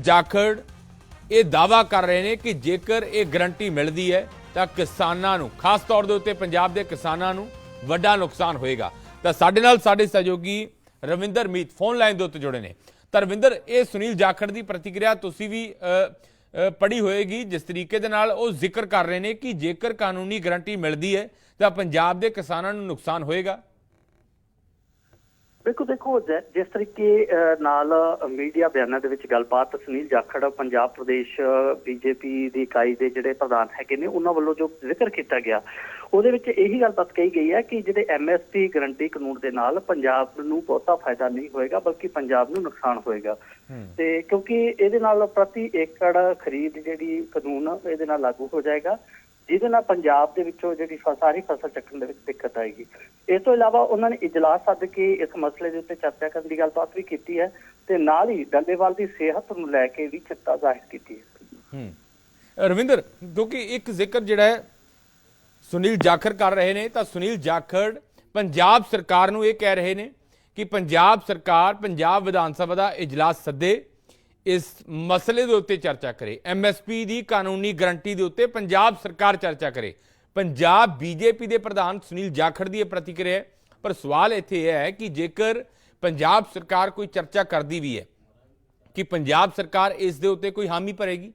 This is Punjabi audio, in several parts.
ਜਾਖੜ ਇਹ ਦਾਵਾ ਕਰ ਰਹੇ ਨੇ ਕਿ ਜੇਕਰ ਇਹ ਗਰੰਟੀ ਮਿਲਦੀ ਹੈ ਤਾਂ ਕਿਸਾਨਾਂ ਨੂੰ, ਖਾਸ ਤੌਰ ਦੇ ਉੱਤੇ ਪੰਜਾਬ ਦੇ ਕਿਸਾਨਾਂ ਨੂੰ ਵੱਡਾ ਨੁਕਸਾਨ ਹੋਏਗਾ। ਤਾਂ ਸਾਡੇ ਨਾਲ ਸਾਡੇ ਸਹਿਯੋਗੀ ਰਵਿੰਦਰ ਮੀਤ ਫੋਨ ਲਾਈਨ ਦੇ ਉੱਤੇ ਜੁੜੇ ਨੇ। ਤਾਂ ਰਵਿੰਦਰ, ਇਹ ਸੁਨੀਲ ਜਾਖੜ ਦੀ ਪ੍ਰਤੀਕਿਰਿਆ ਤੁਸੀਂ ਵੀ ਪੜੀ ਹੋਏਗੀ, ਜਿਸ ਤਰੀਕੇ ਦੇ ਨਾਲ ਉਹ ਜ਼ਿਕਰ ਕਰ ਰਹੇ ਨੇ ਕਿ ਜੇਕਰ ਕਾਨੂੰਨੀ ਗਰੰਟੀ ਮਿਲਦੀ ਹੈ ਤਾਂ ਪੰਜਾਬ ਦੇ ਕਿਸਾਨਾਂ ਨੂੰ ਨੁਕਸਾਨ ਹੋਏਗਾ। ਬਿਲਕੁਲ ਦੇਖੋ ਜਿਸ ਤਰੀਕੇ ਨਾਲ ਮੀਡੀਆ ਬਿਆਨਾਂ ਦੇ ਵਿੱਚ ਗੱਲਬਾਤ ਸੁਨੀਲ ਜਾਖੜ ਪੰਜਾਬ ਪ੍ਰਦੇਸ਼ ਬੀਜੇਪੀ ਦੀ ਇਕਾਈ ਦੇ ਜਿਹੜੇ ਪ੍ਰਧਾਨ ਹੈਗੇ ਨੇ ਉਹਨਾਂ ਵੱਲੋਂ ਜੋ ਜ਼ਿਕਰ ਕੀਤਾ ਗਿਆ ਉਹਦੇ ਵਿੱਚ ਇਹੀ ਗੱਲਬਾਤ ਕਹੀ ਗਈ ਹੈ ਕਿ ਜਿਹੜੇ ਐਮਐਸਪੀ ਗਰੰਟੀ ਕਾਨੂੰਨ ਦੇ ਨਾਲ ਪੰਜਾਬ ਨੂੰ ਬਹੁਤਾ ਫਾਇਦਾ ਨਹੀਂ ਹੋਏਗਾ ਬਲਕਿ ਪੰਜਾਬ ਨੂੰ ਨੁਕਸਾਨ ਹੋਏਗਾ। ਤੇ ਕਿਉਂਕਿ ਇਹਦੇ ਨਾਲ ਪ੍ਰਤੀ ਏਕੜ ਖਰੀਦ ਜਿਹੜੀ ਕਾਨੂੰਨ ਇਹਦੇ ਨਾਲ ਲਾਗੂ ਹੋ ਜਾਏਗਾ। ਜਿਹਦੇ ਨਾਲ ਪੰਜਾਬ ਦੇ ਵਿੱਚੋਂ ਜਿਹੜੀ ਫ- ਸਾਰੀ ਫਸਲ ਚੱਕਣ ਦੇ ਵਿੱਚ ਦਿੱਕਤ ਆਏਗੀ। ਇਸ ਤੋਂ ਇਲਾਵਾ ਉਹਨਾਂ ਨੇ ਇਜਲਾਸ ਸੱਦ ਕੇ ਇਸ ਮਸਲੇ ਦੇ ਉੱਤੇ ਚਰਚਾ ਕਰਨ ਦੀ ਗੱਲਬਾਤ ਵੀ ਕੀਤੀ ਹੈ ਤੇ ਨਾਲ ਹੀ ਡੱਲੇਵਾਲ ਦੀ ਸਿਹਤ ਨੂੰ ਲੈ ਕੇ ਵੀ ਚਿੰਤਾ ਜ਼ਾਹਿਰ ਕੀਤੀ ਹੈ। ਹੂੰ। ਰਵਿੰਦਰ, ਕਿਉਂਕਿ ਇੱਕ ਜ਼ਿਕਰ ਜਿਹੜਾ ਹੈ, ਸੁਨੀਲ ਜਾਖੜ ਕਰ ਰਹੇ ਨੇ, ਤਾਂ ਸੁਨੀਲ ਜਾਖੜ ਪੰਜਾਬ ਸਰਕਾਰ ਨੂੰ ਇਹ ਕਹਿ ਰਹੇ ਨੇ ਕਿ ਪੰਜਾਬ ਸਰਕਾਰ ਪੰਜਾਬ ਵਿਧਾਨ ਸਭਾ ਦਾ ਇਜਲਾਸ ਸੱਦੇ। ਇਸ ਮਸਲੇ ਦੇ ਉੱਤੇ ਚਰਚਾ ਕਰੇ। ਐਮਐਸਪੀ ਦੀ ਕਾਨੂੰਨੀ ਗਰੰਟੀ ਦੇ ਉੱਤੇ ਪੰਜਾਬ ਸਰਕਾਰ ਚਰਚਾ ਕਰੇ। ਪੰਜਾਬ ਬੀਜੇਪੀ ਦੇ ਪ੍ਰਧਾਨ ਸੁਨੀਲ ਜਾਖੜ ਦੀ ਇਹ ਪ੍ਰਤੀਕਿਰਿਆ ਹੈ। ਪਰ ਸਵਾਲ ਇੱਥੇ ਇਹ ਹੈ ਕਿ ਜੇਕਰ ਪੰਜਾਬ ਸਰਕਾਰ ਕੋਈ ਚਰਚਾ ਕਰਦੀ ਵੀ ਹੈ ਕਿ ਪੰਜਾਬ ਸਰਕਾਰ ਇਸ ਦੇ ਉੱਤੇ ਕੋਈ ਹਾਮੀ ਭਰੇਗੀ,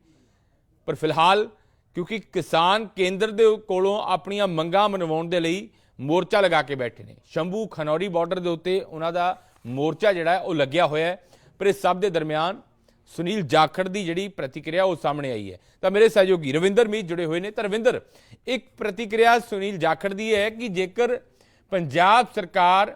ਪਰ ਫਿਲਹਾਲ ਕਿਉਂਕਿ ਕਿਸਾਨ ਕੇਂਦਰ ਦੇ ਕੋਲੋਂ ਆਪਣੀਆਂ ਮੰਗਾਂ ਮਨਵਾਉਣ ਦੇ ਲਈ ਮੋਰਚਾ ਲਗਾ ਕੇ ਬੈਠੇ ਨੇ। ਸ਼ੰਭੂ ਖਨੌਰੀ ਬਾਰਡਰ ਦੇ ਉੱਤੇ ਉਹਨਾਂ ਦਾ ਮੋਰਚਾ ਜਿਹੜਾ ਉਹ ਲੱਗਿਆ ਹੋਇਆ ਹੈ। ਪਰ ਇਸ ਸਭ ਦੇ ਦਰਮਿਆਨ ਸੁਨੀਲ ਜਾਖੜ ਦੀ ਜਿਹੜੀ ਪ੍ਰਤੀਕਿਰਿਆ ਉਹ ਸਾਹਮਣੇ ਆਈ ਹੈ। ਤਾਂ ਮੇਰੇ ਸਹਿਯੋਗੀ ਰਵਿੰਦਰ ਮੀਤ ਜੁੜੇ ਹੋਏ ਨੇ। ਤਾਂ ਰਵਿੰਦਰ, ਇੱਕ ਪ੍ਰਤੀਕਿਰਿਆ ਸੁਨੀਲ ਜਾਖੜ ਦੀ ਹੈ ਕਿ ਜੇਕਰ ਪੰਜਾਬ ਸਰਕਾਰ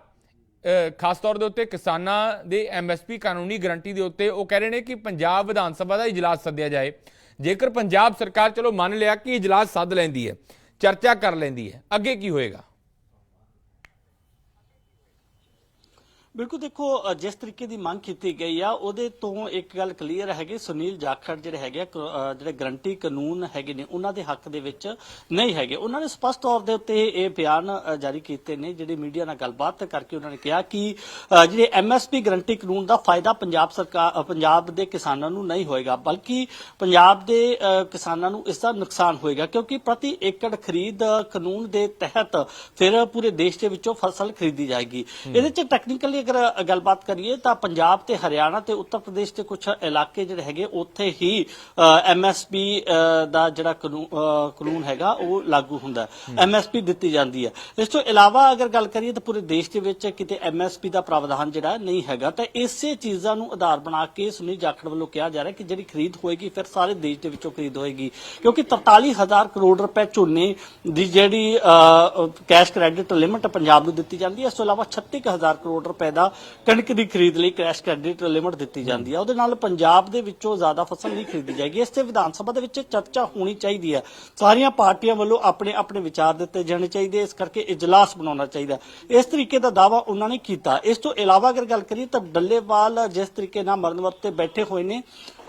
ਖਾਸ ਤੌਰ ਦੇ ਉੱਤੇ ਕਿਸਾਨਾਂ ਦੇ ਐਮਐਸਪੀ ਕਾਨੂੰਨੀ ਗਰੰਟੀ ਦੇ ਉੱਤੇ ਉਹ ਕਹਿ ਰਹੇ ਨੇ ਕਿ ਪੰਜਾਬ ਵਿਧਾਨ ਸਭਾ ਦਾ ਇਜਲਾਸ ਸੱਦਿਆ ਜਾਏ। ਜੇਕਰ ਪੰਜਾਬ ਸਰਕਾਰ, ਚਲੋ ਮੰਨ ਲਿਆ ਕਿ ਇਜਲਾਸ ਸੱਦ ਲੈਂਦੀ ਹੈ, ਚਰਚਾ ਕਰ ਲੈਂਦੀ ਹੈ, ਅੱਗੇ ਕੀ ਹੋਏਗਾ? ਬਿਲਕੁਲ ਦੇਖੋ ਜਿਸ ਤਰੀਕੇ ਦੀ ਮੰਗ ਕੀਤੀ ਗਈ ਆ ਉਹਦੇ ਤੋਂ ਇੱਕ ਗੱਲ ਕਲੀਅਰ ਹੈਗੀ ਸੁਨੀਲ ਜਾਖੜ ਜਿਹੜੇ ਹੈਗੇ ਜਿਹੜੇ ਗਰੰਟੀ ਕਾਨੂੰਨ ਹੈਗੇ ਨੇ ਉਹਨਾਂ ਦੇ ਹੱਕ ਦੇ ਵਿੱਚ ਨਹੀਂ ਹੈਗੇ। ਉਹਨਾਂ ਨੇ ਸਪਸ਼ਟ ਤੌਰ ਦੇ ਉੱਤੇ ਇਹ ਬਿਆਨ ਜਾਰੀ ਕੀਤੇ ਨੇ ਜਿਹੜੇ ਮੀਡੀਆ ਨਾਲ ਗੱਲਬਾਤ ਕਰਕੇ ਉਹਨਾਂ ਨੇ ਕਿਹਾ ਕਿ ਜਿਹੜੇ ਐਮਐਸਪੀ ਗਰੰਟੀ ਕਾਨੂੰਨ ਦਾ ਫਾਇਦਾ ਪੰਜਾਬ ਸਰਕਾਰ ਪੰਜਾਬ ਦੇ ਕਿਸਾਨਾਂ ਨੂੰ ਨਹੀਂ ਹੋਏਗਾ ਬਲਕਿ ਪੰਜਾਬ ਦੇ ਕਿਸਾਨਾਂ ਨੂੰ ਇਸ ਦਾ ਨੁਕਸਾਨ ਹੋਏਗਾ ਕਿਉਂਕਿ ਪ੍ਰਤੀ ਏਕੜ ਖਰੀਦ ਕਾਨੂੰਨ ਦੇ ਤਹਿਤ ਫਿਰ ਪੂਰੇ ਦੇਸ਼ ਦੇ ਵਿੱਚੋਂ ਫਸਲ ਖਰੀਦੀ ਜਾਏਗੀ। ਇਹਦੇ ਚ ਟੈਕਨੀਕਲੀ ਅਗਰ ਗੱਲਬਾਤ ਕਰੀਏ ਤਾਂ ਪੰਜਾਬ ਤੇ ਹਰਿਆਣਾ ਤੇ ਉੱਤਰ ਪ੍ਰਦੇਸ਼ ਦੇ ਕੁਝ ਇਲਾਕੇ ਜਿਹੜੇ ਹੈਗੇ ਉੱਥੇ ਹੀ ਐਮਐਸਪੀ ਦਾ ਜਿਹੜਾ ਕਾਨੂੰਨ ਹੈਗਾ ਉਹ ਲਾਗੂ ਹੁੰਦਾ ਐਮਐਸਪੀ ਦਿੱਤੀ ਜਾਂਦੀ ਹੈ। ਇਸ ਤੋਂ ਇਲਾਵਾ ਅਗਰ ਗੱਲ ਕਰੀਏ ਤਾਂ ਪੂਰੇ ਦੇਸ਼ ਦੇ ਵਿੱਚ ਕਿਤੇ ਐਮਐਸਪੀ ਦਾ ਪ੍ਰਾਵਧਾਨ ਜਿਹੜਾ ਨਹੀਂ ਹੈਗਾ ਤਾਂ ਇਸੇ ਚੀਜ਼ਾਂ ਨੂੰ ਆਧਾਰ ਬਣਾ ਕੇ ਸੁਨੀਲ ਜਾਖੜ ਵੱਲੋਂ ਕਿਹਾ ਜਾ ਰਿਹਾ ਕਿ ਜਿਹੜੀ ਖਰੀਦ ਹੋਏਗੀ ਫਿਰ ਸਾਰੇ ਦੇਸ਼ ਦੇ ਵਿੱਚੋਂ ਖਰੀਦ ਹੋਏਗੀ। ਕਿਉਂਕਿ 43000 ਕਰੋੜ ਰੁਪਏ ਝੋਨੇ ਦੀ ਜਿਹੜੀ ਕੈਸ਼ ਕ੍ਰੈਡਿਟ ਲਿਮਟ ਪੰਜਾਬ ਨੂੰ ਦਿੱਤੀ ਜਾਂਦੀ ਹੈ। ਇਸ ਤੋਂ ਇਲਾਵਾ 36000 ਕਰੋੜ ਰੁਪਏ ਦਾ ਕਣਕ ਦੀ ਖਰੀਦ ਲਈ ਕੈਸ਼ ਕ੍ਰੈਡਿਟ ਲਿਮਟ ਦਿੱਤੀ ਜਾਂਦੀ ਹੈ ਉਹਦੇ ਨਾਲ ਪੰਜਾਬ ਦੇ ਵਿੱਚੋਂ ਜ਼ਿਆਦਾ ਫਸਲ ਨਹੀਂ ਖਰੀਦੀ ਜਾਏਗੀ। ਇਸ ਤੇ ਵਿਧਾਨ ਸਭਾ ਦੇ ਵਿੱਚ ਚਰਚਾ ਹੋਣੀ ਚਾਹੀਦੀ ਹੈ ਸਾਰੀਆਂ ਪਾਰਟੀਆਂ ਵੱਲੋਂ ਆਪਣੇ ਆਪਣੇ ਵਿਚਾਰ ਦਿੱਤੇ ਜਾਣੇ ਚਾਹੀਦੇ ਇਸ ਕਰਕੇ ਇਜਲਾਸ ਬਣਾਉਣਾ ਚਾਹੀਦਾ ਇਸ ਤਰੀਕੇ ਦਾ ਦਾਵਾ ਉਹਨਾਂ ਨੇ ਕੀਤਾ। ਇਸ ਤੋਂ ਇਲਾਵਾ ਅਗਰ ਗੱਲ ਕਰੀਏ ਤਾਂ ਡੱਲੇਵਾਲ ਜਿਸ ਤਰੀਕੇ ਨਾਲ ਮਰਨ ਵਰਤ ਤੇ ਬੈਠੇ ਹੋਏ ਨੇ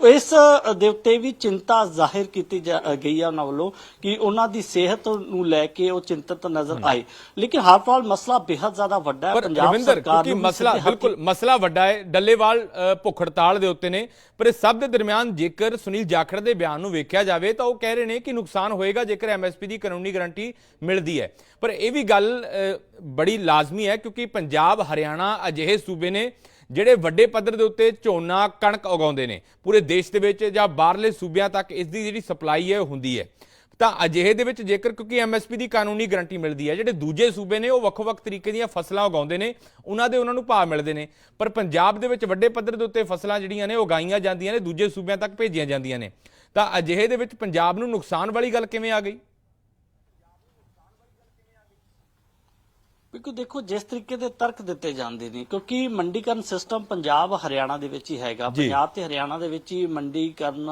ਇਸ ਦੇ ਉੱਤੇ ਵੀ ਚਿੰਤਾ ਜ਼ਾਹਿਰ ਕੀਤੀ ਗਈ ਹੈ ਉਹਨਾਂ ਵੱਲੋਂ ਕਿ ਉਹਨਾਂ ਦੀ ਸਿਹਤ ਨੂੰ ਲੈ ਕੇ ਉਹ ਚਿੰਤਤ ਨਜ਼ਰ ਆਏ। ਲੇਕਿਨ ਹਰ ਫਿਲਹਾਲ ਮਸਲਾ ਬੇहद ਜ਼ਿਆਦਾ ਵੱਡਾ ਹੈ। ਪੰਜਾਬ ਸਰਕਾਰ ਨੂੰ ਮਸਲਾ ਬਿਲਕੁਲ ਮਸਲਾ ਵੱਡਾ ਹੈ। ਡੱਲੇਵਾਲ ਭੁੱਖ ਹੜਤਾਲ ਦੇ ਉੱਤੇ ਨੇ। ਪਰ ਇਸ ਸਭ ਦੇ ਦਰਮਿਆਨ ਜੇਕਰ ਸੁਨੀਲ ਜਾਖੜ ਦੇ ਬਿਆਨ ਨੂੰ ਵੇਖਿਆ ਜਾਵੇ ਤਾਂ ਉਹ ਕਹਿ ਰਹੇ ਨੇ ਕਿ ਨੁਕਸਾਨ ਹੋਏਗਾ ਜੇਕਰ ਐਮਐਸਪੀ ਦੀ ਕਾਨੂੰਨੀ ਗਾਰੰਟੀ ਮਿਲਦੀ ਹੈ। ਪਰ ਇਹ ਵੀ ਗੱਲ ਬੜੀ ਲਾਜ਼ਮੀ ਹੈ ਕਿਉਂਕਿ ਪੰਜਾਬ ਹਰਿਆਣਾ ਅਜਿਹੇ ਸੂਬੇ ਨੇ ਜਿਹੜੇ ਵੱਡੇ ਪੱਧਰ ਦੇ ਉੱਤੇ ਝੋਨਾ, ਕਣਕ ਉਗਾਉਂਦੇ ਨੇ, ਪੂਰੇ ਦੇਸ਼ ਦੇ ਵਿੱਚ ਜਾਂ ਬਾਹਰਲੇ ਸੂਬਿਆਂ ਤੱਕ ਇਸ ਦੀ ਜਿਹੜੀ ਸਪਲਾਈ ਹੈ ਉਹ ਹੁੰਦੀ ਹੈ। ਤਾਂ ਅਜਿਹੇ ਦੇ ਵਿੱਚ ਜੇਕਰ ਕਿਉਂਕਿ ਐਮਐਸਪੀ ਦੀ ਕਾਨੂੰਨੀ ਗਾਰੰਟੀ ਮਿਲਦੀ ਹੈ, ਜਿਹੜੇ ਦੂਜੇ ਸੂਬੇ ਨੇ ਉਹ ਵੱਖ-ਵੱਖ ਤਰੀਕੇ ਦੀਆਂ ਫਸਲਾਂ ਉਗਾਉਂਦੇ ਨੇ, ਉਹਨਾਂ ਦੇ ਉਹਨਾਂ ਨੂੰ ਭਾਅ ਮਿਲਦੇ ਨੇ। ਪਰ ਪੰਜਾਬ ਦੇ ਵਿੱਚ ਵੱਡੇ ਪੱਧਰ ਦੇ ਉੱਤੇ ਫਸਲਾਂ ਜਿਹੜੀਆਂ ਨੇ ਉਹ ਉਗਾਈਆਂ ਜਾਂਦੀਆਂ ਨੇ, ਦੂਜੇ ਸੂਬਿਆਂ ਤੱਕ ਭੇਜੀਆਂ ਜਾਂਦੀਆਂ ਨੇ। ਤਾਂ ਅਜਿਹੇ ਦੇ ਵਿੱਚ ਪੰਜਾਬ ਨੂੰ ਨੁਕਸਾਨ ਵਾਲੀ ਗੱਲ ਕਿਵੇਂ ਆ ਗਈ? ਕਿਉਂਕਿ ਦੇਖੋ ਜਿਸ ਤਰੀਕੇ ਦੇ ਤਰਕ ਦਿੱਤੇ ਜਾਂਦੇ ਨੇ ਕਿਉਂਕਿ ਮੰਡੀਕਰਨ ਸਿਸਟਮ ਪੰਜਾਬ ਹਰਿਆਣਾ ਦੇ ਵਿੱਚ ਹੀ ਹੈਗਾ। ਪੰਜਾਬ ਤੇ ਹਰਿਆਣਾ ਦੇ ਵਿੱਚ ਹੀ ਮੰਡੀਕਰਨ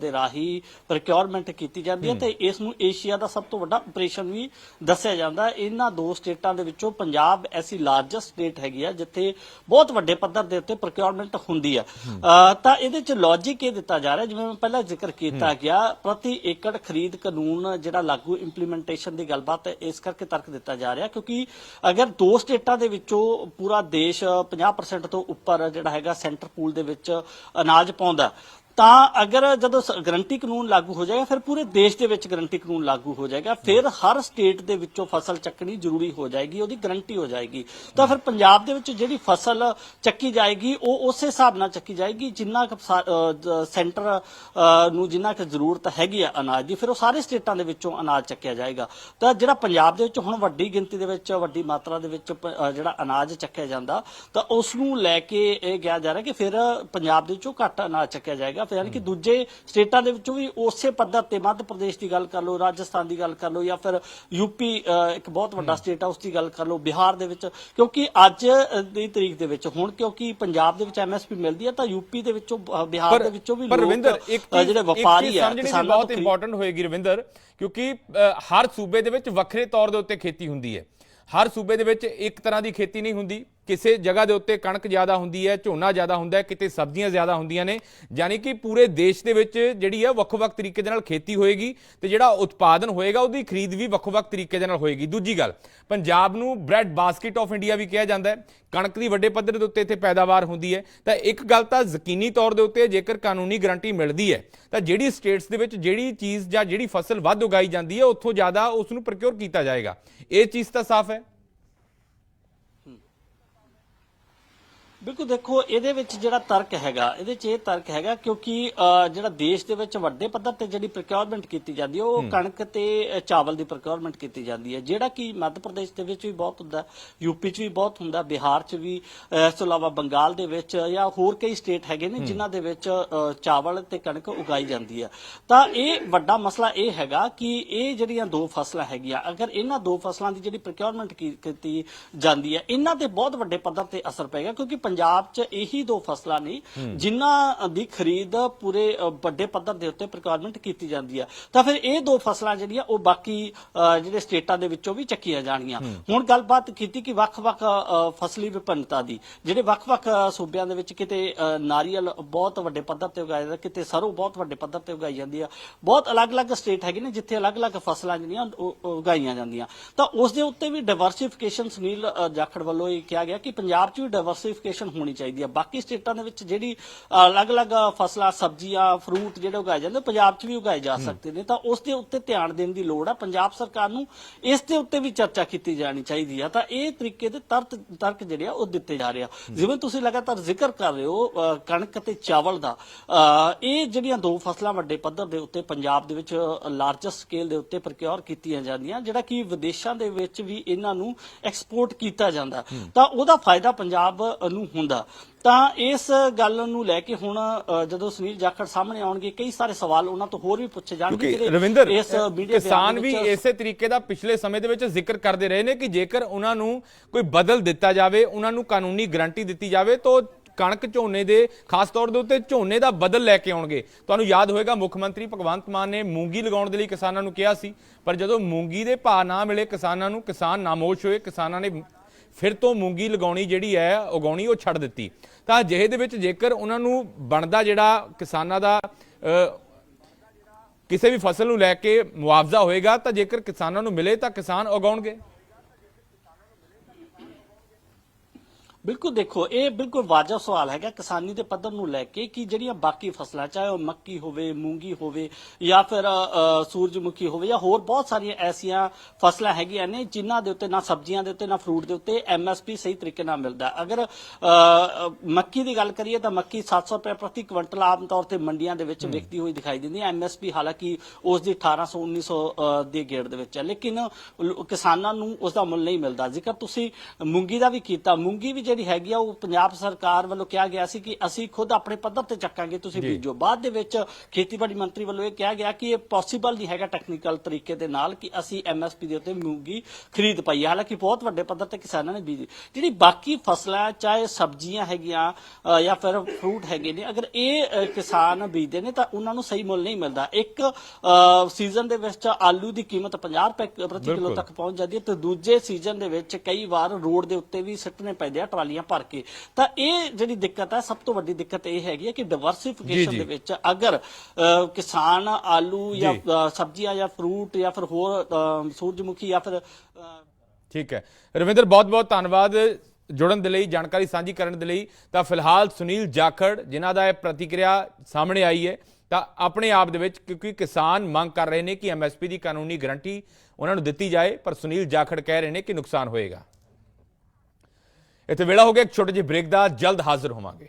ਦੇ ਰਾਹੀਂ ਪ੍ਰੋਕਿਉਰਮੈਂਟ ਕੀਤੀ ਜਾਂਦੀ ਹੈ ਤੇ ਇਸ ਨੂੰ ਏਸ਼ੀਆ ਦਾ ਸਭ ਤੋਂ ਵੱਡਾ ਆਪਰੇਸ਼ਨ ਵੀ ਦੱਸਿਆ ਜਾਂਦਾ। ਇਹਨਾਂ ਦੋ ਸਟੇਟਾਂ ਦੇ ਵਿੱਚੋਂ ਪੰਜਾਬ ਐਸੀ ਲਾਰਜੈਸਟ ਸਟੇਟ ਹੈਗੀ ਆ ਜਿੱਥੇ ਬਹੁਤ ਵੱਡੇ ਪੱਧਰ ਦੇ ਉੱਤੇ ਪ੍ਰੋਕਿਉਰਮੈਂਟ ਹੁੰਦੀ ਆ। ਤਾਂ ਇਹਦੇ ਚ ਲੌਜੀਕ ਇਹ ਦਿੱਤਾ ਜਾ ਰਿਹਾ ਜਿਵੇਂ ਮੈਂ ਪਹਿਲਾਂ ਜ਼ਿਕਰ ਕੀਤਾ ਗਿਆ ਪ੍ਰਤੀ ਏਕੜ ਖਰੀਦ ਕਾਨੂੰਨ ਜਿਹੜਾ ਲਾਗੂ ਇੰਪਲੀਮੈਂਟੇਸ਼ਨ ਦੀ ਗੱਲਬਾਤ ਹੈ, ਇਸ ਕਰਕੇ ਤਰਕ ਦਿੱਤਾ ਜਾ ਰਿਹਾ ਕਿਉਂਕਿ ਅਗਰ ਦੋ ਸਟੇਟਾਂ ਦੇ ਵਿੱਚੋਂ ਪੂਰਾ ਦੇਸ਼ 50% ਤੋਂ ਉੱਪਰ ਜਿਹੜਾ ਹੈਗਾ ਸੈਂਟਰ ਪੂਲ ਦੇ ਵਿੱਚ ਅਨਾਜ ਪਾਉਂਦਾ ਤਾਂ ਅਗਰ ਜਦੋਂ ਗਰੰਟੀ ਕਾਨੂੰਨ ਲਾਗੂ ਹੋ ਜਾਏਗਾ, ਫਿਰ ਪੂਰੇ ਦੇਸ਼ ਦੇ ਵਿੱਚ ਗਰੰਟੀ ਕਾਨੂੰਨ ਲਾਗੂ ਹੋ ਜਾਏਗਾ। ਫਿਰ ਹਰ ਸਟੇਟ ਦੇ ਵਿੱਚੋਂ ਫਸਲ ਚੱਕਣੀ ਜ਼ਰੂਰੀ ਹੋ ਜਾਏਗੀ, ਉਹਦੀ ਗਰੰਟੀ ਹੋ ਜਾਏਗੀ। ਤਾਂ ਫਿਰ ਪੰਜਾਬ ਦੇ ਵਿੱਚ ਜਿਹੜੀ ਫਸਲ ਚੱਕੀ ਜਾਏਗੀ, ਉਹ ਉਸੇ ਹਿਸਾਬ ਨਾਲ ਚੱਕੀ ਜਾਏਗੀ ਜਿੰਨਾ ਕੁ ਸੈਂਟਰ ਨੂੰ ਜਿੰਨਾ ਕੁ ਜ਼ਰੂਰਤ ਹੈਗੀ ਆ ਅਨਾਜ ਦੀ, ਫਿਰ ਉਹ ਸਾਰੇ ਸਟੇਟਾਂ ਦੇ ਵਿੱਚੋਂ ਅਨਾਜ ਚੱਕਿਆ ਜਾਏਗਾ। ਤਾਂ ਜਿਹੜਾ ਪੰਜਾਬ ਦੇ ਵਿੱਚ ਹੁਣ ਵੱਡੀ ਗਿਣਤੀ ਦੇ ਵਿੱਚ, ਵੱਡੀ ਮਾਤਰਾ ਦੇ ਵਿੱਚ ਜਿਹੜਾ ਅਨਾਜ ਚੱਕਿਆ ਜਾਂਦਾ, ਤਾਂ ਉਸ ਨੂੰ ਲੈ ਕੇ ਇਹ ਕਿਹਾ ਜਾ ਰਿਹਾ ਕਿ ਫਿਰ ਪੰਜਾਬ ਦੇ ਵਿੱਚੋਂ ਘੱਟ ਅਨਾਜ ਚੱਕਿਆ ਜਾਏਗਾ। ਫਿਰ ਯਾਨੀ ਕਿ ਦੂਜੇ ਸਟੇਟਾਂ ਦੇ ਵਿੱਚੋਂ ਵੀ ਉਸੇ ਪੱਧਰ ਤੇ ਮੱਧ ਪ੍ਰਦੇਸ਼ ਦੀ ਗੱਲ ਕਰ ਲਓ ਰਾਜਸਥਾਨ ਦੀ ਗੱਲ ਕਰ ਲਓ ਜਾਂ ਫਿਰ ਯੂਪੀ ਇੱਕ ਬਹੁਤ ਵੱਡਾ ਸਟੇਟ ਆ ਉਸ ਦੀ ਗੱਲ ਕਰ ਲਓ ਬਿਹਾਰ ਦੇ ਵਿੱਚ। ਕਿਉਂਕਿ ਅੱਜ ਦੀ ਤਰੀਕ ਦੇ ਵਿੱਚ ਹੁਣ ਕਿਉਂਕਿ ਪੰਜਾਬ ਦੇ ਵਿੱਚ ਐਮਐਸਪੀ ਮਿਲਦੀ ਹੈ ਤਾਂ ਯੂਪੀ ਦੇ ਵਿੱਚੋਂ ਬਿਹਾਰ ਦੇ ਵਿੱਚੋਂ ਵੀ ਲੋਕ ਰਵਿੰਦਰ ਇੱਕ ਜਿਹੜੇ ਵਪਾਰੀ ਆ ਕਿਸਾਨਾਂ ਬਹੁਤ ਤੋਂ ਇੰਪੋਰਟੈਂਟ ਹੋਏਗੀ ਰਵਿੰਦਰ ਕਿਉਂਕਿ ਹਰ ਸੂਬੇ ਦੇ ਵਿੱਚ ਵੱਖਰੇ ਤੌਰ ਦੇ ਉੱਤੇ ਖੇਤੀ ਹੁੰਦੀ ਹੈ। ਹਰ ਸੂਬੇ ਦੇ ਵਿੱਚ ਇੱਕ ਤਰ੍ਹਾਂ ਦੀ ਖੇਤੀ ਨਹੀਂ ਹੁੰਦੀ। ਕਿਸੇ ਜਗ੍ਹਾ ਦੇ ਉੱਤੇ ਕਣਕ ਜ਼ਿਆਦਾ ਹੁੰਦੀ ਹੈ, ਝੋਨਾ ਜ਼ਿਆਦਾ ਹੁੰਦਾ ਹੈ, ਕਿਤੇ ਸਬਜ਼ੀਆਂ ਜ਼ਿਆਦਾ ਹੁੰਦੀਆਂ ਨੇ, ਯਾਨੀ ਕਿ ਪੂਰੇ ਦੇਸ਼ ਦੇ ਵਿੱਚ ਜਿਹੜੀ ਹੈ ਵੱਖ-ਵੱਖ ਤਰੀਕੇ ਦੇ ਨਾਲ ਖੇਤੀ ਹੋਏਗੀ ਤੇ ਜਿਹੜਾ ਉਤਪਾਦਨ ਹੋਏਗਾ ਉਹਦੀ ਖਰੀਦ ਵੀ ਵੱਖ-ਵੱਖ ਤਰੀਕੇ ਦੇ ਨਾਲ ਹੋਏਗੀ। ਦੂਜੀ ਗੱਲ, ਪੰਜਾਬ ਨੂੰ ਬ੍ਰੈਡ ਬਾਸਕਟ ਆਫ ਇੰਡੀਆ ਵੀ ਕਿਹਾ ਜਾਂਦਾ ਹੈ। ਕਣਕ ਦੀ ਵੱਡੇ ਪੱਧਰ ਦੇ ਉੱਤੇ ਇੱਥੇ ਪੈਦਾਵਾਰ ਹੁੰਦੀ ਹੈ। ਤਾਂ ਇੱਕ ਗੱਲ ਤਾਂ ਯਕੀਨੀ ਤੌਰ ਦੇ ਉੱਤੇ ਜੇਕਰ ਕਾਨੂੰਨੀ ਗਰੰਟੀ ਮਿਲਦੀ ਹੈ, ਤਾਂ ਜਿਹੜੀ ਸਟੇਟਸ ਦੇ ਵਿੱਚ ਜਿਹੜੀ ਚੀਜ਼ ਜਾਂ ਜਿਹੜੀ ਫਸਲ ਵੱਧ ਉਗਾਈ ਜਾਂਦੀ ਹੈ, ਉੱਥੋਂ ਜ਼ਿਆਦਾ ਉਸ ਨੂੰ ਪ੍ਰੋਕਿਉਰ ਕੀਤਾ ਜਾਏਗਾ। ਇਹ ਚੀਜ਼ ਤਾਂ ਸਾਫ਼ ਹੈ। ਬਿਲਕੁਲ ਦੇਖੋ ਇਹਦੇ ਵਿੱਚ ਜਿਹੜਾ ਤਰਕ ਹੈਗਾ ਇਹਦੇ 'ਚ ਇਹ ਤਰਕ ਹੈਗਾ ਕਿਉਂਕਿ ਜਿਹੜਾ ਦੇਸ਼ ਦੇ ਵਿੱਚ ਵੱਡੇ ਪੱਧਰ ਤੇ ਜਿਹੜੀ ਪ੍ਰੋਕਿਉਰਮੈਂਟ ਕੀਤੀ ਜਾਂਦੀ ਹੈ ਉਹ ਕਣਕ ਤੇ ਚਾਵਲ ਦੀ ਪ੍ਰੋਕਿਉਰਮੈਂਟ ਕੀਤੀ ਜਾਂਦੀ ਹੈ। ਜਿਹੜਾ ਕਿ ਮੱਧ ਪ੍ਰਦੇਸ਼ ਦੇ ਵਿੱਚ ਵੀ ਬਹੁਤ ਹੁੰਦਾ ਯੂਪੀ 'ਚ ਵੀ ਬਹੁਤ ਹੁੰਦਾ ਬਿਹਾਰ 'ਚ ਵੀ ਇਸ ਤੋਂ ਇਲਾਵਾ ਬੰਗਾਲ ਦੇ ਵਿੱਚ ਜਾਂ ਹੋਰ ਕਈ ਸਟੇਟ ਹੈਗੇ ਨੇ ਜਿਨ੍ਹਾਂ ਦੇ ਵਿੱਚ ਚਾਵਲ ਤੇ ਕਣਕ ਉਗਾਈ ਜਾਂਦੀ ਹੈ। ਤਾਂ ਇਹ ਵੱਡਾ ਮਸਲਾ ਇਹ ਹੈਗਾ ਕਿ ਇਹ ਜਿਹੜੀਆਂ ਦੋ ਫਸਲਾਂ ਹੈਗੀਆਂ ਅਗਰ ਇਹਨਾਂ ਦੋ ਫਸਲਾਂ ਦੀ ਜਿਹੜੀ ਪ੍ਰੋਕਿਉਰਮੈਂਟ ਕੀਤੀ ਜਾਂਦੀ ਹੈ ਇਹਨਾਂ ਤੇ ਬਹੁਤ ਵੱਡੇ ਪੱਧਰ ਤੇ ਅਸਰ ਪਏਗਾ ਕਿਉਂਕਿ ਪੰਜਾਬ 'ਚ ਇਹੀ ਦੋ ਫਸਲਾਂ ਨੇ ਜਿਨ੍ਹਾਂ ਦੀ ਖਰੀਦ ਪੂਰੇ ਵੱਡੇ ਪੱਧਰ ਦੇ ਉੱਤੇ ਪ੍ਰੋਕਿਉਰਮੈਂਟ ਕੀਤੀ ਜਾਂਦੀ ਹੈ ਤਾਂ ਫਿਰ ਇਹ ਦੋ ਫਸਲਾਂ ਜਿਹੜੀਆਂ ਉਹ ਬਾਕੀ ਜਿਹੜੇ ਸਟੇਟਾਂ ਦੇ ਵਿੱਚੋਂ ਵੀ ਚੱਕੀਆਂ ਜਾਣਗੀਆਂ। ਹੁਣ ਗੱਲਬਾਤ ਕੀਤੀ ਕਿ ਵੱਖ-ਵੱਖ ਫਸਲੀ ਵਿਭਿੰਨਤਾ ਦੀ ਜਿਹੜੇ ਵੱਖ-ਵੱਖ ਸੂਬਿਆਂ ਦੇ ਵਿੱਚ ਕਿਤੇ ਨਾਰੀਅਲ ਬਹੁਤ ਵੱਡੇ ਪੱਧਰ ਤੇ ਉਗਾਇਆ ਜਾਂਦਾ ਕਿਤੇ ਸਰੋਂ ਬਹੁਤ ਵੱਡੇ ਪੱਧਰ ਤੇ ਉਗਾਈ ਜਾਂਦੀ ਆ। ਬਹੁਤ ਅਲੱਗ-ਅਲੱਗ ਸਟੇਟ ਹੈਗੇ ਨੇ ਜਿੱਥੇ ਅਲੱਗ-ਅਲੱਗ ਫਸਲਾਂ ਜਿਹੜੀਆਂ ਉਗਾਈਆਂ ਜਾਂਦੀਆਂ। ਤਾਂ ਉਸ ਦੇ ਉੱਤੇ ਵੀ ਡਾਈਵਰਸਿਫਿਕੇਸ਼ਨ ਸੁਨੀਲ ਜਾਖੜ ਵੱਲੋਂ ਇਹ ਕਿਹਾ ਗਿਆ ਕਿ ਪੰਜਾਬ 'ਚ ਵੀ ਡਾਈਵਰਸਿਫਿਕੇਸ਼ਨ ਹੋਣੀ ਚਾਹੀਦੀ ਹੈ ਬਾਕੀ ਸਟੇਟਾਂ ਦੇ ਵਿੱਚ ਜਿਹੜੀ ਅਲੱਗ-ਅਲੱਗ ਫਸਲਾਂ ਸਬਜ਼ੀਆਂ ਫਰੂਟ ਜਿਹੜੇ ਉਗਾਏ ਜਾਂਦੇ ਪੰਜਾਬ 'ਚ ਵੀ ਉਗਾਏ ਜਾ ਸਕਦੇ ਨੇ। ਤਾਂ ਉਸ ਦੇ ਉੱਤੇ ਧਿਆਨ ਦੇਣ ਦੀ ਲੋੜ ਆ। ਪੰਜਾਬ ਸਰਕਾਰ ਨੂੰ ਇਸ ਦੇ ਉੱਤੇ ਵੀ ਚਰਚਾ ਕੀਤੀ ਜਾਣੀ ਚਾਹੀਦੀ ਆ। ਤਾਂ ਇਹ ਤਰੀਕੇ ਦੇ ਤਰਕ ਤਰਕ ਜਿਹੜੇ ਆ ਉਹ ਦਿੱਤੇ ਜਾ ਰਹੇ ਆ। ਜਿਵੇਂ ਤੁਸੀਂ ਲਗਾਤਾਰ ਜ਼ਿਕਰ ਕਰ ਰਹੇ ਹੋ ਕਣਕ ਤੇ ਚਾਵਲ ਦਾ ਇਹ ਜਿਹੜੀਆਂ ਦੋ ਫਸਲਾਂ ਵੱਡੇ ਪੱਧਰ ਦੇ ਉੱਤੇ ਪੰਜਾਬ ਦੇ ਵਿੱਚ ਲਾਰਜੈਸਟ ਸਕੇਲ ਦੇ ਉੱਤੇ ਪ੍ਰੋਕਿਉਰ ਕੀਤੀਆਂ ਜਾਂਦੀਆਂ ਜਿਹੜਾ ਕਿ ਵਿਦੇਸ਼ਾਂ ਦੇ ਵਿੱਚ ਵੀ ਇਹਨਾਂ ਨੂੰ ਐਕਸਪੋਰਟ ਕੀਤਾ ਜਾਂਦਾ। ਤਾਂ ਉਹਦਾ ਫਾਇਦਾ ਪੰਜਾਬ ਨੂੰ ਹੁੰਦਾ। ਤਾਂ ਇਸ ਗੱਲ ਨੂੰ ਲੈ ਕੇ ਹੁਣ ਜਦੋਂ ਸੁਨੀਲ ਜਾਖੜ ਸਾਹਮਣੇ ਆਉਣਗੇ ਕਈ ਸਾਰੇ ਸਵਾਲ ਉਹਨਾਂ ਤੋਂ ਹੋਰ ਵੀ ਪੁੱਛੇ ਜਾਣਗੇ ਜਿਹੜੇ ਰਵਿੰਦਰ ਇਸ ਮੀਡੀਆ ਕਿਸਾਨ ਵੀ ਇਸੇ ਤਰੀਕੇ ਦਾ ਪਿਛਲੇ ਸਮੇਂ ਦੇ ਵਿੱਚ ਜ਼ਿਕਰ ਕਰਦੇ ਰਹੇ ਨੇ ਕਿ ਜੇਕਰ ਉਹਨਾਂ ਨੂੰ ਕੋਈ ਬਦਲ ਦਿੱਤਾ ਜਾਵੇ ਉਹਨਾਂ ਨੂੰ ਕਾਨੂੰਨੀ ਗਰੰਟੀ ਦਿੱਤੀ ਜਾਵੇ ਤਾਂ ਕਣਕ ਝੋਨੇ ਦੇ ਖਾਸ ਤੌਰ ਦੇ ਉੱਤੇ ਝੋਨੇ ਦਾ ਬਦਲ ਲੈ ਕੇ ਆਉਣਗੇ। ਤੁਹਾਨੂੰ ਯਾਦ ਹੋਵੇਗਾ ਮੁੱਖ ਮੰਤਰੀ ਭਗਵੰਤ ਮਾਨ ਨੇ ਮੂੰਗੀ ਲਗਾਉਣ ਦੇ ਲਈ ਕਿਸਾਨਾਂ ਨੂੰ ਕਿਹਾ ਸੀ ਪਰ ਜਦੋਂ ਮੂੰਗੀ ਦੇ ਭਾਅ ਨਾ ਮਿਲੇ ਕਿਸਾਨਾਂ ਨੂੰ ਕਿਸਾਨ ਨਾਮੋਸ਼ ਹੋਏ ਕਿਸਾਨਾਂ ਨੇ ਫਿਰ ਤੋਂ ਮੂੰਗੀ ਲਗਾਉਣੀ ਜਿਹੜੀ ਹੈ ਉਗਾਉਣੀ, ਉਹ ਛੱਡ ਦਿੱਤੀ। ਤਾਂ ਅਜਿਹੇ ਦੇ ਵਿੱਚ ਜੇਕਰ ਉਹਨਾਂ ਨੂੰ ਬਣਦਾ ਜਿਹੜਾ ਕਿਸਾਨਾਂ ਦਾ ਕਿਸੇ ਵੀ ਫਸਲ ਨੂੰ ਲੈ ਕੇ ਮੁਆਵਜ਼ਾ ਹੋਏਗਾ, ਤਾਂ ਜੇਕਰ ਕਿਸਾਨਾਂ ਨੂੰ ਮਿਲੇ ਤਾਂ ਕਿਸਾਨ ਉਗਾਉਣਗੇ। ਬਿਲਕੁਲ ਦੇਖੋ ਇਹ ਬਿਲਕੁਲ ਵਾਜਬ ਸਵਾਲ ਹੈਗਾ ਕਿਸਾਨੀ ਦੇ ਪੱਧਰ ਨੂੰ ਲੈ ਕੇ ਕਿ ਜਿਹੜੀਆਂ ਬਾਕੀ ਫਸਲਾਂ ਚਾਹੇ ਉਹ ਮੱਕੀ ਹੋਵੇ ਮੂੰਗੀ ਹੋਵੇ ਜਾਂ ਫਿਰ ਸੂਰਜਮੁਖੀ ਹੋਵੇ ਜਾਂ ਹੋਰ ਬਹੁਤ ਸਾਰੀਆਂ ਐਸੀਆਂ ਫਸਲਾਂ ਹੈਗੀਆਂ ਨੇ ਜਿਨ੍ਹਾਂ ਦੇ ਉੱਤੇ ਨਾ ਸਬਜ਼ੀਆਂ ਦੇ ਉੱਤੇ ਨਾ ਫਰੂਟ ਦੇ ਉੱਤੇ ਐਮਐਸਪੀ ਸਹੀ ਤਰੀਕੇ ਨਾਲ ਮਿਲਦਾ ਅਗਰ ਮੱਕੀ ਦੀ ਗੱਲ ਕਰੀਏ ਤਾਂ ਮੱਕੀ 700 ਰੁਪਏ ਪ੍ਰਤੀ ਕੁਇੰਟਲ ਆਮ ਤੌਰ ਤੇ ਮੰਡੀਆਂ ਦੇ ਵਿੱਚ ਵਿਕਦੀ ਹੋਈ ਦਿਖਾਈ ਦਿੰਦੀ ਹੈ। ਐਮਐਸਪੀ ਹਾਲਾਂਕਿ ਉਸ ਦੀ 1800 1900 ਅ, ਦੇ ਗੇੜ ਦੇ ਵਿੱਚ ਹੈ। ਲੇਕਿਨ ਕਿਸਾਨਾਂ ਨੂੰ ਉਸ ਦਾ ਮੁੱਲ ਨਹੀਂ ਮਿਲਦਾ। ਜ਼ਿਕਰ ਤੁਸੀਂ ਮੂੰਗੀ ਦਾ ਵੀ ਕੀਤਾ। ਮੂੰਗੀ ਵੀ ਜਿਹੜੀ ਹੈਗੀ ਆ ਉਹ ਪੰਜਾਬ ਸਰਕਾਰ ਵੱਲੋਂ ਕਿਹਾ ਗਿਆ ਸੀ ਕਿ ਅਸੀਂ ਖੁਦ ਆਪਣੇ ਪੱਧਰ ਤੇ ਚੱਕਾਂਗੇ। ਤੁਸੀਂ। ਬੀਜੋ। ਬਾਅਦ ਦੇ ਵਿੱਚ ਖੇਤੀਬਾੜੀ ਮੰਤਰੀ ਵੱਲੋਂ ਇਹ ਕਿਹਾ ਗਿਆ ਕਿ ਇਹ ਪੋਸੀਬਲ ਨਹੀਂ ਹੈਗਾ ਟੈਕਨੀਕਲ ਤਰੀਕੇ ਦੇ ਨਾਲ ਕਿ ਅਸੀਂ ਐਮਐਸਪੀ ਦੇ ਉੱਤੇ ਮੂੰਗੀ ਖਰੀਦ ਪਾਈਏ। ਹਾਲਾਂਕਿ ਬਹੁਤ ਵੱਡੇ ਪੱਧਰ ਤੇ ਕਿਸਾਨਾਂ ਨੇ ਬੀਜੀ। ਜਿਹੜੀ ਬਾਕੀ ਫਸਲਾਂ ਚਾਹੇ ਸਬਜ਼ੀਆਂ ਹੈਗੀਆਂ ਜਾਂ ਫਿਰ ਫਰੂਟ ਹੈਗੇ ਨੇ ਅਗਰ ਇਹ ਕਿਸਾਨ ਬੀਜਦੇ ਨੇ ਤਾਂ ਉਹਨਾਂ ਨੂੰ ਸਹੀ ਮੁੱਲ ਨਹੀਂ ਮਿਲਦਾ। ਇੱਕ ਸੀਜ਼ਨ ਦੇ ਵਿੱਚ ਆਲੂ ਦੀ ਕੀਮਤ 50 ਰੁਪਏ ਪ੍ਰਤੀ ਕਿਲੋ। ਤੱਕ ਪਹੁੰਚ ਜਾਂਦੀ ਹੈ ਤੇ ਦੂਜੇ ਸੀਜ਼ਨ ਦੇ ਵਿੱਚ ਕਈ ਵਾਰ ਰੋਡ ਦੇ ਉੱਤੇ ਵੀ ਸਿੱਟਣੇ ਪੈਂਦੇ ਆ ਟਰਾਲੀਆਂ ਭਰ ਕੇ। ਤਾਂ ਇਹ ਜਿਹੜੀ ਦਿੱਕਤ ਹੈ ਸਭ ਤੋਂ ਵੱਡੀ ਦਿੱਕਤ ਇਹ ਹੈਗੀ ਹੈ ਕਿ ਡਿਵਰਸਿਫਿਕੇਸ਼ਨ ਦੇ ਵਿੱਚ ਅਗਰ ਕਿਸਾਨ ਆਲੂ ਜਾਂ। ਸਬਜ਼ੀਆਂ ਜਾਂ ਫਰੂਟ ਜਾਂ ਫਿਰ ਹੋਰ ਸੂਰਜਮੁਖੀ ਜਾਂ ਫਿਰ ਠੀਕ ਹੈ। ਰਵਿੰਦਰ ਬਹੁਤ ਬਹੁਤ ਧੰਨਵਾਦ ਜੁੜਨ ਦੇ ਲਈ ਜਾਣਕਾਰੀ ਸਾਂਝੀ ਕਰਨ ਦੇ ਲਈ। ਤਾਂ ਫਿਲਹਾਲ ਸੁਨੀਲ ਜਾਖੜ ਜਿਨ੍ਹਾਂ ਦਾ ਇਹ ਪ੍ਰਤੀਕਿਰਿਆ ਸਾਹਮਣੇ ਆਈ ਹੈ ਤਾਂ ਆਪਣੇ ਆਪ ਦੇ ਵਿੱਚ ਕਿਉਂਕਿ ਕਿਸਾਨ ਮੰਗ ਕਰ ਰਹੇ ਨੇ ਕਿ ਐਮਐਸਪੀ ਦੀ ਕਾਨੂੰਨੀ ਗਾਰੰਟੀ ਉਹਨਾਂ ਨੂੰ ਦਿੱਤੀ ਜਾਏ ਪਰ ਸੁਨੀਲ ਜਾਖੜ ਕਹਿ ਰਹੇ ਨੇ ਕਿ ਨੁਕਸਾਨ ਹੋਏਗਾ। ਇੱਥੇ ਵੇਲਾ ਹੋ ਗਿਆ। ਇੱਕ ਛੋਟੇ ਜਿਹੇ ਬ੍ਰੇਕ ਦਾ ਜਲਦ ਹਾਜ਼ਰ ਹੋਵਾਂਗੇ।